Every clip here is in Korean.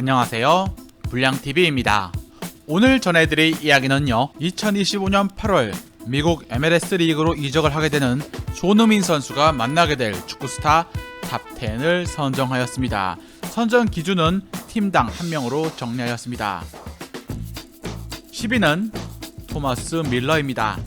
안녕하세요. 불량TV입니다. 오늘 전해드릴 이야기는요, 2025년 8월 미국 MLS 리그로 이적을 하게 되는 손흥민 선수가 만나게 될 축구스타 탑10을 선정하였습니다. 선정 기준은 팀당 한 명으로 정리하였습니다. 10위는 토마스 밀러입니다.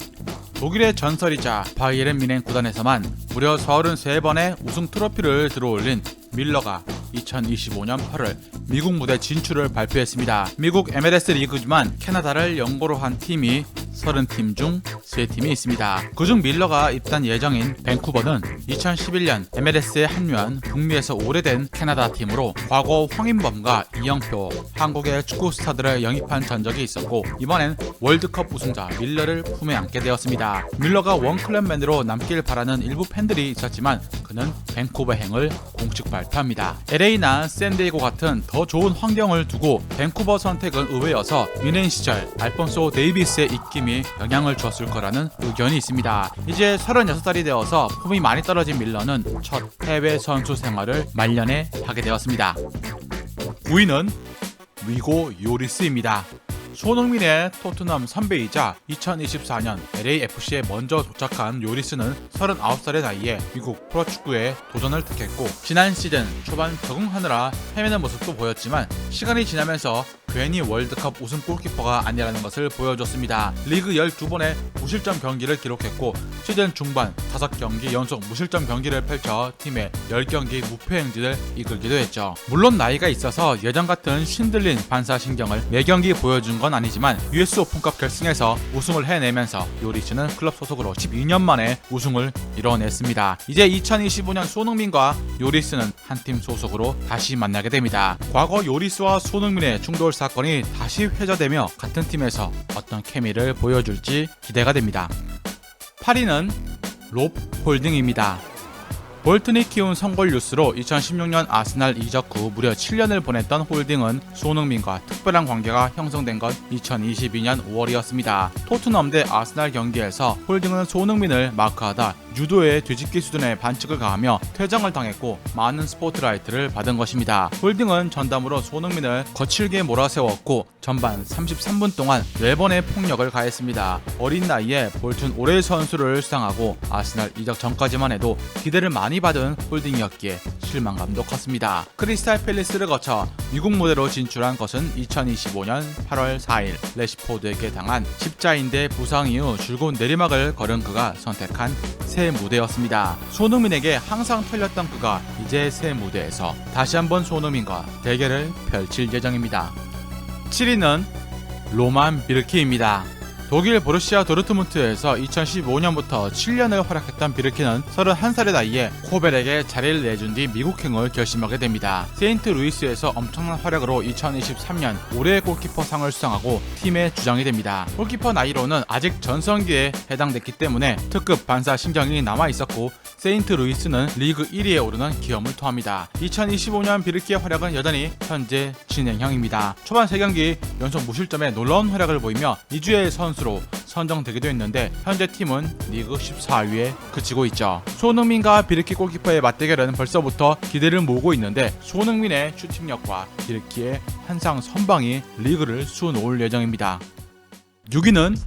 독일의 전설이자 바이에른 미넨 구단에서만 무려 33번의 우승 트로피를 들어올린 밀러가 2025년 8월 미국 무대 진출을 발표했습니다. 미국 MLS 리그지만 캐나다를 연고로 한 팀이 30팀 중 3팀이 있습니다. 그중 밀러가 입단 예정인 밴쿠버는 2011년 MLS에 합류한 북미에서 오래된 캐나다 팀으로 과거 황인범과 이영표, 한국의 축구 스타들을 영입한 전적이 있었고 이번엔 월드컵 우승자 밀러를 품에 안게 되었습니다. 밀러가 원클럽 맨으로 남길 바라는 일부 팬들이 있었지만 그는 밴쿠버 행을 공식 발표합니다. LA나 샌디에고 같은 더 좋은 환경을 두고 밴쿠버 선택은 의외여서 미넨 시절 알폰소 데이비스의 입김이 영향을 주었을 거라는 의견이 있습니다. 이제 36살이 되어서 폼이 많이 떨어진 밀러는 첫 해외 선수 생활을 말년에 하게 되었습니다. 9위는 위고 요리스입니다. 손흥민의 토트넘 선배이자 2024년 LAFC에 먼저 도착한 요리스는 39살의 나이에 미국 프로축구에 도전을 택했고 지난 시즌 초반 적응하느라 헤매는 모습도 보였지만 시간이 지나면서 괜히 월드컵 우승 골키퍼가 아니라는 것을 보여줬습니다. 리그 12번의 무실점 경기를 기록했고 시즌 중반 5경기 연속 무실점 경기를 펼쳐 팀의 10경기 무패 행진을 이끌기도 했죠. 물론 나이가 있어서 예전 같은 신들린 반사신경을 매 경기 보여준 건 아니지만 US 오픈컵 결승에서 우승을 해내면서 요리스는 클럽 소속으로 12년 만에 우승을 이뤄냈습니다. 이제 2025년 손흥민과 요리스는 한 팀 소속으로 다시 만나게 됩니다. 과거 요리스와 손흥민의 충돌 사건이 다시 회자되며 같은 팀에서 어떤 케미를 보여줄지 기대가 됩니다. 8위는 롭 홀딩입니다. 볼튼이 키운 선골 뉴스로 2016년 아스날 이적 후 무려 7년을 보냈던 홀딩은 손흥민과 특별한 관계가 형성된 건 2022년 5월이었습니다. 토트넘 대 아스날 경기에서 홀딩은 손흥민을 마크하다 유도의 뒤집기 수준의 반칙을 가하며 퇴장을 당했고 많은 스포트라이트를 받은 것입니다. 홀딩은 전담으로 손흥민을 거칠게 몰아세웠고 전반 33분 동안 4번의 폭력을 가했습니다. 어린 나이에 볼튼 올해 선수를 수상하고 아스날 이적 전까지만 해도 기대를 많이 받은 홀딩이었기에 실망감도 컸습니다. 크리스탈 팰리스를 거쳐 미국 무대로 진출한 것은 2025년 8월 4일 레시포드에게 당한 십자인대 부상 이후 줄곧 내리막을 걸은 그가 선택한 새 무대였습니다. 손흥민에게 항상 털렸던 그가 이제 새 무대에서 다시 한번 손흥민과 대결을 펼칠 예정입니다. 7위는 로만 비르키입니다. 독일 보르시아 도르트문트에서 2015년부터 7년을 활약했던 비르키는 31살의 나이에 코벨에게 자리를 내준 뒤 미국행을 결심하게 됩니다. 세인트 루이스에서 엄청난 활약으로 2023년 올해의 골키퍼상을 수상하고 팀의 주장이 됩니다. 골키퍼 나이로는 아직 전성기에 해당됐기 때문에 특급 반사 신경이 남아 있었고 세인트 루이스는 리그 1위에 오르는 기염을 토합니다. 2025년 비르키의 활약은 여전히 현재 진행형입니다. 초반 3경기 연속 무실점에 놀라운 활약을 보이며 2주의 선수로 선정되기도 했는데 현재 팀은 리그 14위에 그치고 있죠. 손흥민과 비르키 골키퍼의 맞대결은 벌써부터 기대를 모으고 있는데 손흥민의 슈팅력과 비르키의 한상 선방이 리그를 수놓을 예정입니다. 6위는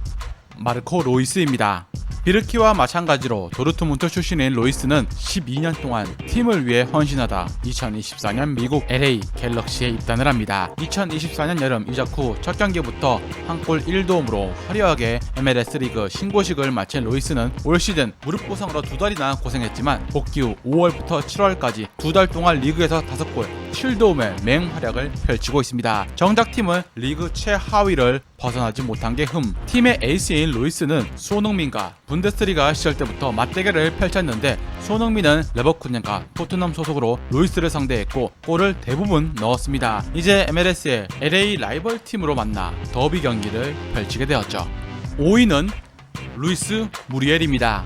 마르코 로이스입니다. 비르키와 마찬가지로 도르트문트 출신인 로이스는 12년 동안 팀을 위해 헌신하다 2024년 미국 LA 갤럭시에 입단을 합니다. 2024년 여름 이적 후 첫 경기부터 한 골 1도움으로 화려하게 MLS 리그 신고식을 마친 로이스는 올 시즌 무릎 부상으로 두 달이나 고생했지만 복귀 후 5월부터 7월까지 두 달 동안 리그에서 5골 7도움의 맹활약을 펼치고 있습니다. 정작 팀은 리그 최하위를 벗어나지 못한 게 흠. 팀의 에이스인 로이스는 손흥민과 분데스리가 시절 때부터 맞대결을 펼쳤는데 손흥민은 레버쿠젠과 토트넘 소속으로 로이스를 상대했고 골을 대부분 넣었습니다. 이제 MLS의 LA 라이벌 팀으로 만나 더비 경기를 펼치게 되었죠. 5위는 루이스 무리엘입니다.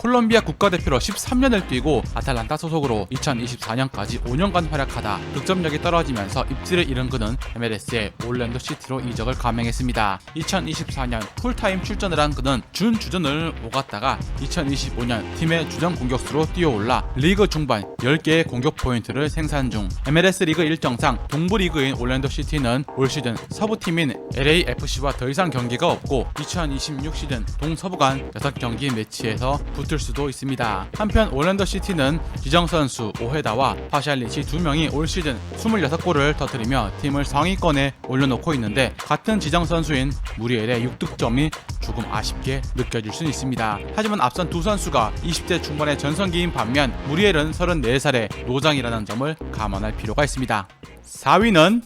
콜롬비아 국가대표로 13년을 뛰고 아탈란타 소속으로 2024년까지 5년간 활약하다 득점력이 떨어지면서 입지를 잃은 그는 MLS의 올랜도 시티로 이적을 감행했습니다. 2024년 풀타임 출전을 한 그는 준 주전을 오갔다가 2025년 팀의 주전 공격수로 뛰어올라 리그 중반 10개의 공격 포인트를 생산 중 MLS 리그 일정상 동부 리그인 올랜도 시티는 올 시즌 서부팀인 LAFC와 더 이상 경기가 없고 2026 시즌 동서부 간 6경기 매치에서 붙을 수도 있습니다. 한편 올랜도 시티는 지정 선수 오헤다와 파샬리치 두 명이 올 시즌 26골을 터뜨리며 팀을 상위권에 올려놓고 있는데 같은 지정 선수인 무리엘의 6득점이 조금 아쉽게 느껴질 수 있습니다. 하지만 앞선 두 선수가 20대 중반의 전성기인 반면 무리엘은 34살의 노장이라는 점을 감안할 필요가 있습니다. 4위는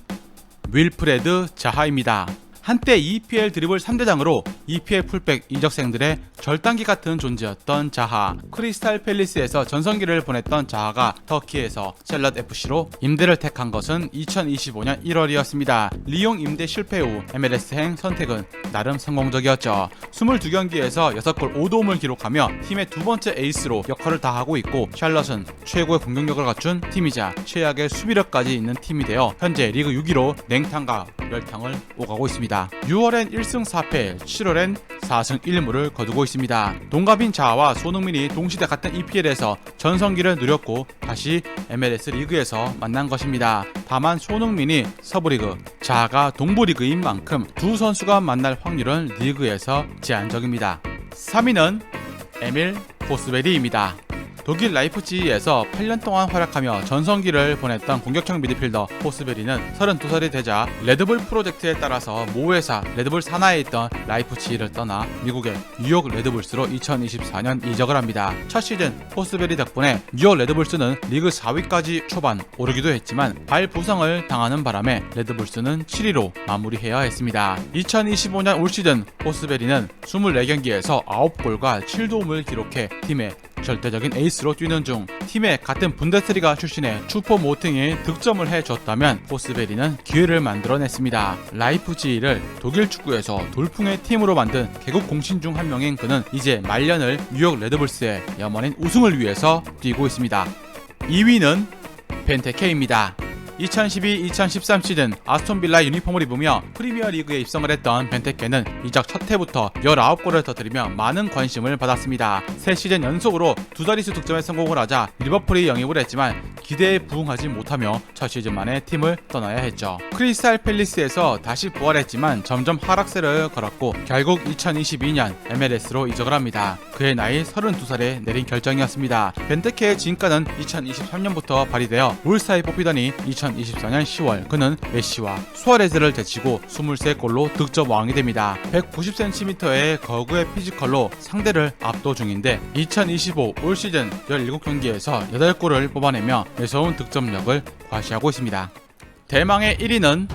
윌프레드 자하입니다. 한때 EPL 드리블 3대장으로 EPL 풀백 이적생들의 절단기 같은 존재였던 자하. 크리스탈 팰리스에서 전성기를 보냈던 자하가 터키에서 셀럿 FC로 임대를 택한 것은 2025년 1월이었습니다. 리용 임대 실패 후 MLS행 선택은 나름 성공적이었죠. 22경기에서 6골 5도움을 기록하며 팀의 두 번째 에이스로 역할을 다하고 있고 샬럿은 최고의 공격력을 갖춘 팀이자 최악의 수비력까지 있는 팀이 되어 현재 리그 6위로 냉탕과 열탕을 오가고 있습니다. 6월엔 1승 4패, 7월엔 4승 1무를 거두고 있습니다. 동갑인 자아와 손흥민이 동시대 같은 EPL에서 전성기를 누렸고 다시 MLS 리그에서 만난 것입니다. 다만 손흥민이 서부리그, 자아가 동부리그인 만큼 두 선수가 만날 확률은 리그에서 제한적입니다. 3위는 에밀 포스베리입니다. 독일 라이프치히에서 8년 동안 활약하며 전성기를 보냈던 공격형 미드필더 포스베리는 32살이 되자 레드불 프로젝트에 따라서 모 회사 레드불 산하에 있던 라이프치히를 떠나 미국의 뉴욕 레드불스로 2024년 이적을 합니다. 첫 시즌 포스베리 덕분에 뉴욕 레드불스는 리그 4위까지 초반 오르기도 했지만 발 부상을 당하는 바람에 레드불스는 7위로 마무리해야 했습니다. 2025년 올 시즌 포스베리는 24경기에서 9골과 7도움을 기록해 팀의 절대적인 에이스로 뛰는 중 팀의 같은 분데스리가 출신의 추퍼 모팅이 득점을 해줬다면 포스베리는 기회를 만들어냈습니다. 라이프지히를 독일 축구에서 돌풍의 팀으로 만든 개국 공신 중 한 명인 그는 이제 말년을 뉴욕 레드불스의 염원인 우승을 위해서 뛰고 있습니다. 2위는 벤테케입니다. 2012-2013 시즌 아스톤빌라 유니폼을 입으며 프리미어 리그에 입성을 했던 벤테케는 이적 첫 해부터 19골을 터뜨리며 많은 관심을 받았습니다. 세 시즌 연속으로 두 자릿수 득점에 성공을 하자 리버풀이 영입을 했지만 기대에 부응하지 못하며 첫 시즌 만에 팀을 떠나야 했죠. 크리스탈 팰리스에서 다시 부활했지만 점점 하락세를 걸었고 결국 2022년 MLS로 이적을 합니다. 그의 나이 32살에 내린 결정이었습니다. 벤테케의 진가는 2023년부터 발휘되어 울사에 뽑히더니 2024년 10월 그는 메시와 수아레즈를 제치고 23골로 득점 왕이 됩니다. 190cm의 거구의 피지컬로 상대를 압도 중인데 2025 올 시즌 17경기에서 8골을 뽑아내며 매서운 득점력을 과시하고 있습니다. 대망의 1위는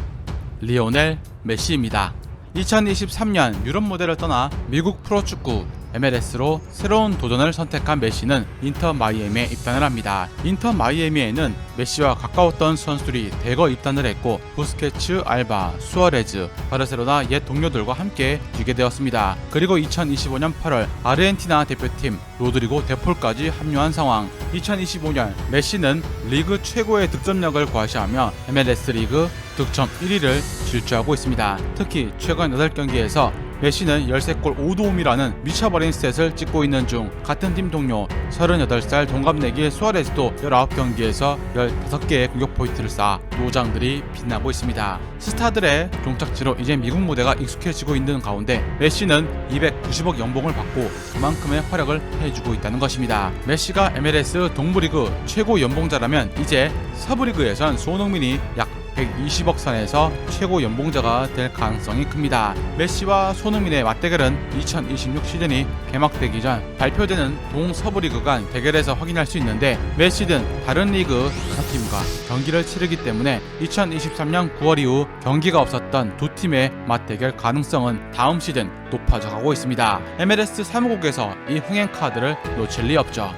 리오넬 메시입니다. 2023년 유럽 무대를 떠나 미국 프로축구 MLS로 새로운 도전을 선택한 메시는 인터 마이애미에 입단을 합니다. 인터 마이애미에는 메시와 가까웠던 선수들이 대거 입단을 했고 부스케츠, 알바, 수아레즈, 바르셀로나 옛 동료들과 함께 뛰게 되었습니다. 그리고 2025년 8월 아르헨티나 대표팀 로드리고 데폴까지 합류한 상황. 2025년 메시는 리그 최고의 득점력을 과시하며 MLS 리그 득점 1위를 질주하고 있습니다. 특히 최근 8경기에서 메시는 13골 5도움이라는 미쳐버린 스탯을 찍고 있는 중 같은 팀 동료 38살 동갑내기 수아레스도 19경기에서 15개의 공격 포인트를 쌓아 노장들이 빛나고 있습니다. 스타들의 종착지로 이제 미국 무대가 익숙해지고 있는 가운데 메시는 290억 연봉을 받고 그만큼의 활약을 해주고 있다는 것입니다. 메시가 MLS 동부리그 최고 연봉자라면 이제 서부리그에선 손흥민이 약 120억 선에서 최고 연봉자가 될 가능성이 큽니다. 메시와 손흥민의 맞대결은 2026 시즌이 개막되기 전 발표되는 동서부 리그 간 대결에서 확인할 수 있는데 메시든 다른 리그 팀과 경기를 치르기 때문에 2023년 9월 이후 경기가 없었던 두 팀의 맞대결 가능성은 다음 시즌 높아져 가고 있습니다. MLS 사무국에서 이 흥행 카드를 놓칠 리 없죠.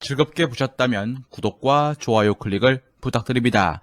즐겁게 보셨다면 구독과 좋아요 클릭을 부탁드립니다.